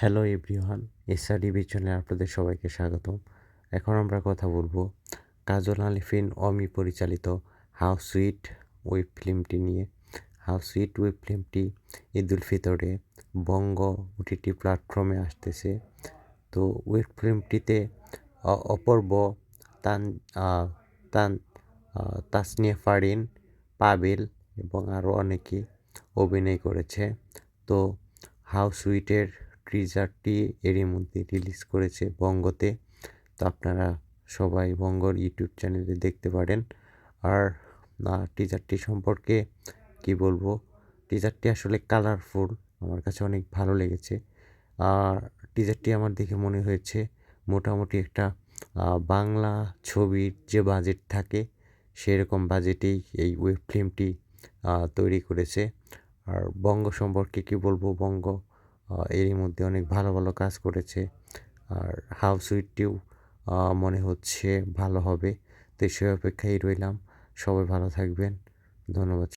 Hello everyone এসআরডিবি চ্যানেলে আপনাদের সবাইকে স্বাগতম। এখন আমরা কথা বলব কাজল আলিফিন অমি পরিচালিত হাউ সুইট ওয়েব ফিল্মটি নিয়ে। হাউ সুইট ওয়েব ফিল্মটি ঈদ উল ফিতরে বঙ্গ ওটিটি প্ল্যাটফর্মে আসতেছে। তো ওয়েব ফিল্মটিতে অপূর্ব তান তান তাসনিয়া ফারিন, পাবেল এবং আরও অনেকে অভিনয় করেছে। তো হাউ সুইটের ট্রিজারটি এরই মধ্যে রিলিজ করেছে বঙ্গতে। তো আপনারা সবাই বঙ্গর ইউটিউব চ্যানেলে দেখতে পারেন। আর টিজারটি সম্পর্কে কি বলব? টিজারটি আসলে কালারফুল আমার কাছে অনেক ভালো লেগেছে। আর টিজারটি আমার দেখে মনে হয়েছে মোটামুটি একটা বাংলা ছবির যে বাজেট থাকে, সেরকম বাজেটেই এই ওয়েব ফিল্মটি তৈরি করেছে। আর বঙ্গ সম্পর্কে কি বলব? বঙ্গ এরই মধ্যে অনেক ভালো ভালো কাজ করেছে। আর হাউস সুইটটিও মনে হচ্ছে ভালো হবে। তো সেই অপেক্ষায় রইলাম। সবাই ভালো থাকবেন। ধন্যবাদ।